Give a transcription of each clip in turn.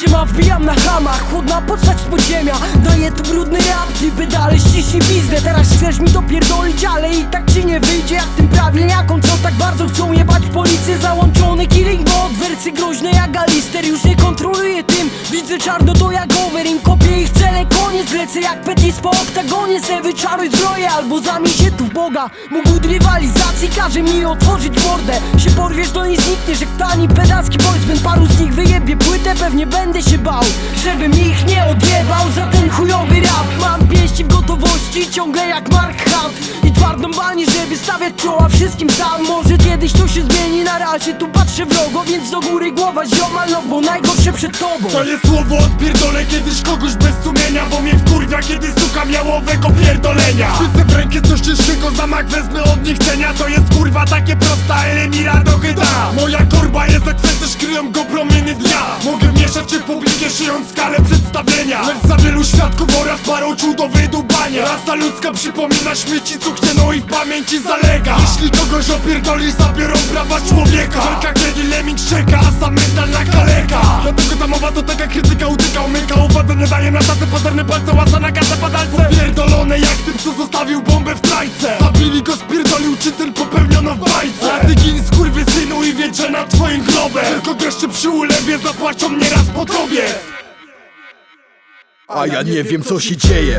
Siema, wbijam na hamach, chłodna postać z podziemia. Daję tu brudny rap, ty pedale ściśnij pizdę Teraz chcesz mi dopierdolić, ale i tak ci nie wyjdzie Jak tym prawilniakom, co tak bardzo chcą jebać policję? Załączony killing bot, wersy groźne jak Alister Już nie kontroluję tym, widzę czarno to jak over Im kopię ich cele, koniec, lecę jak Petis po oktagonie Se wyczaruj zbroję, albo zamień się tu w Boga. Mógł rywalizacji, każe mi otworzyć mordę. Się porwiesz, to nie znikniesz jak tani pedacki. Boysman Paru z nich wyjebie płytę, pewnie będę się bał Żebym ich nie odjebał. Za ten chujowy rap Mam pięści w gotowości, ciągle jak Mark Hunt. I twardą bani, żeby stawiać czoła wszystkim sam. Może kiedyś to się zmieni, na razie tu patrzę wrogo Więc do góry głowa ziomal, no bo najgorsze przed tobą. To jest słowo odpierdolę kiedyś kogoś wkurwia kiedy słucham jałowego pierdolenia. Rzucę w rękę coś ciężkiego, zamach wezmę od niechcenia. To jest kurwa takie prosta, Elemira do hyda Moja korba jest jak też kryją go promienie dnia. Mogę mieszać się w publikę szyjąc skalę przedstawienia. Lecz za wielu świadków oraz parą do Rasa ludzka przypomina śmieci cuchnięło i w pamięci zalega. Jeśli kogoś opierdolisz zabiorą prawa człowieka. Walka kiedy lemming czeka, a sam mentalna kaleka. Dlatego ta mowa to taka krytyka utyka umyka. Uwadę nie daje na tacy pazerne palce łasa na kasę padalce Pierdolone jak tym co zostawił bombę w trajce. Zabili go spierdolił czy ten popełniono w bajce? A ty gin synu i wiedzie nad twoim globem Tylko dreszcze przy ulewie zapłaczą nieraz po tobie. A ja nie wiem co się dzieje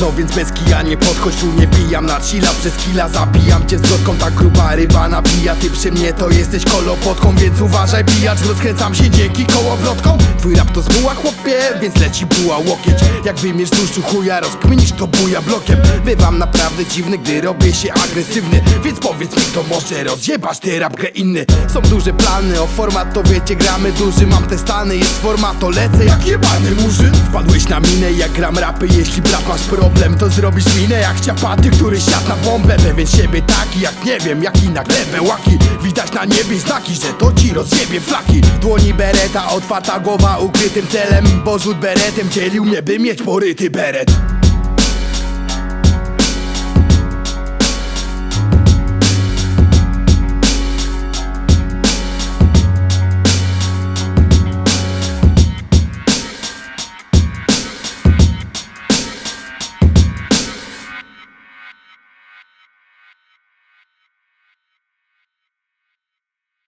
no więc bez kija nie podchodź, tu nie wbijam na chilla. Przez killa zabijam cię z wrotką, tak gruba ryba nabija Ty przy mnie to jesteś kolopotką, więc uważaj bijacz Rozkręcam się dzięki kołowrotką. Twój rap to zmuła chłopie, więc leci buła łokieć. Jak wymierz z tłuszczu chuja, rozkminisz to buja blokiem. Bywam naprawdę dziwny, gdy robię się agresywny. Więc powiedz mi kto może rozjebać ty rap grę inny. Są duże plany, o format to wiecie gramy duży. Mam te stany, jest format, to lecę jak jebany murzyn. Wpadłeś na minę jak gram rapy, jeśli brat masz problem To zrobisz minę jak ciapaty, który siadł na bombę. Pewien siebie taki jak nie wiem, jaki na glebę łaki. Widać na niebie znaki, że to ci rozjebie flaki. W dłoni bereta, otwarta głowa ukrytym celem Bo beretem. Dzielił mnie by mieć poryty beret